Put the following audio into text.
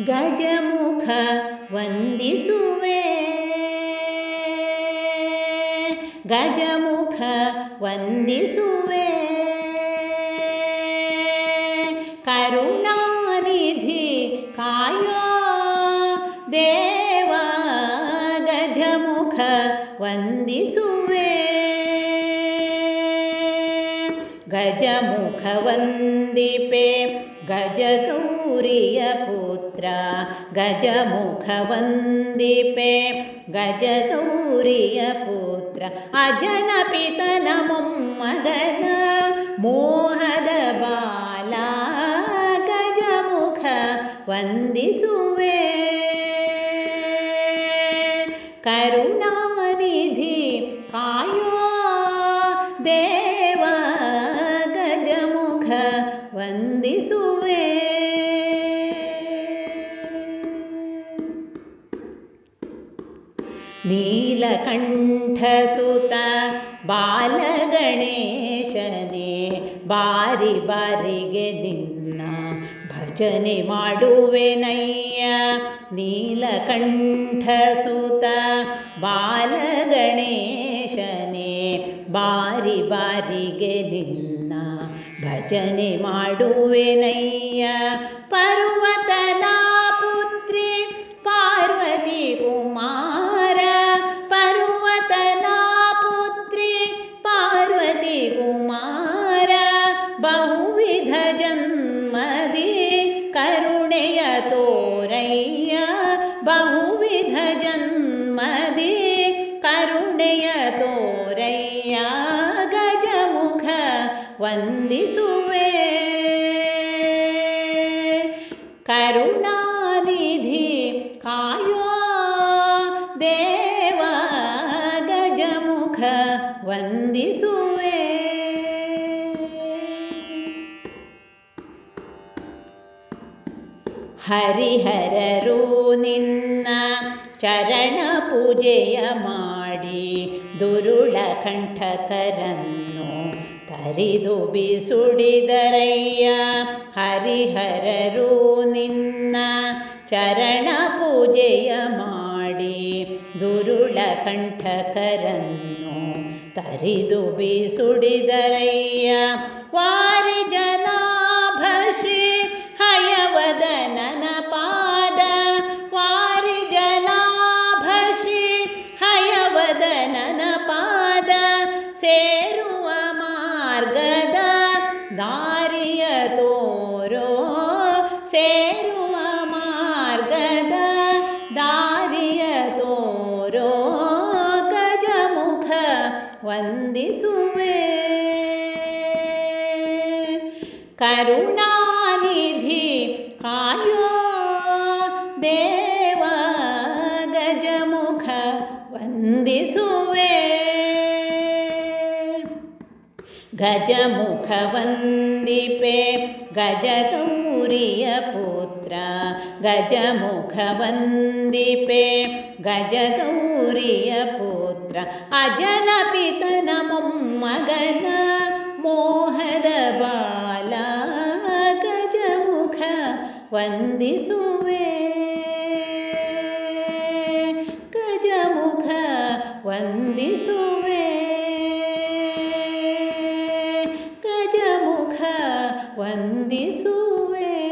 ಗಜಮುಖ ವಂದಿಸುವೆ. ಗಜಮುಖ ವಂದಿಸುವೆ. ಕರುಣಾನಿಧಿ ಕಾಯೋ. ದೇವ ಗಜಮುಖ ವಂದಿಸುವೆ गजमुखवन्दिपे। गजगौरियपुत्र गजमुखवन्दिपे। गजगौरियपुत्र अजनपितनमुं मदन। मोहद बाला गजमुख वन्दिसुवे करुणानिधि कायो दे ವಂದಿಸುವೆ. ನೀಲಕಂಠಸುತ ಬಾಲಗಣೇಶನೇ ಬಾರಿ ಬಾರಿಗೆ ನಿನ್ನ ಭಜನೆ ಮಾಡುವೆನಯ್ಯ ನೀಲಕಂಠಸುತ ಬಾಲಗಣೇಶನೇ ಬಾರಿ ಬಾರಿಗೆ ನಿನ್ನ ಭಜನೆ ಮಾಡುವೆನಯ್ಯ ಪರ್ವತನ ಪುತ್ರಿ ಪಾರ್ವತಿ ಕುಮಾರ ಪರ್ವತನ ಪುತ್ರಿ ಪಾರ್ವತಿ ಕುಮಾರ ಬಹುವಿಧ ಜನ್ಮದಿ ಕರುಣೆಯ ತೋರಯ್ಯ ಬಹುವಿಧ ಜನ್ಮದಿ ಕರುಣೆಯ ತೋರಯ್ಯ ವಂದಿಸುವೆ. ಕರುಣಾನಿಧಿ ಕಾಯೋ ದೇವ ಗಜಮುಖ ವಂದಿಸುವೆ. ಹರಿಹರರು ನಿನ್ನ ಚರಣ ಪೂಜೆಯ ಮಾಡಿ ದುರುಳ ಕಂಠಕರನ್ನು ತರಿದು ಬಿಸುಡಿದರಯ್ಯ, ಹರಿಹರರು ನಿನ್ನ ಚರಣ ಪೂಜೆಯ ಮಾಡಿ, ದುರುಳ ಕಂಠಕರನ್ನು ತರಿದು ಬಿಸುಡಿದರಯ್ಯ. ವಾರಿ ಜನಾಭಶ್ರೀ ಹಯವದನನ ಪಾದ, ವಾರಿ ಜನಾಭಶ್ರೀ ಹಯವದನನ ಪಾದ ಸೇರುವ ವಂದಿಸುವೆ ಕರುಣಾನಿಧಿ ಕಾಯೋ ದೇವ ಗಜಮುಖ ವಂದಿಸುವೆ ಗಜಮುಖ ವಂದಿಪೆ ಗಜಗೌರಿಯ ಪುತ್ರ ಗಜಮುಖ ವಂದಿಪೆ ಗಜಗೌರಿಯ ಪುತ್ರ ಅಜನ ಪಿತನ ಮೊಮ್ಮಗನ ಮೋಹದ ಬಾಲ ಗಜಮುಖ ವಂದಿಸುವೆ ಗಜಮುಖ ವಂದಿಸುವೆ 换你所谓。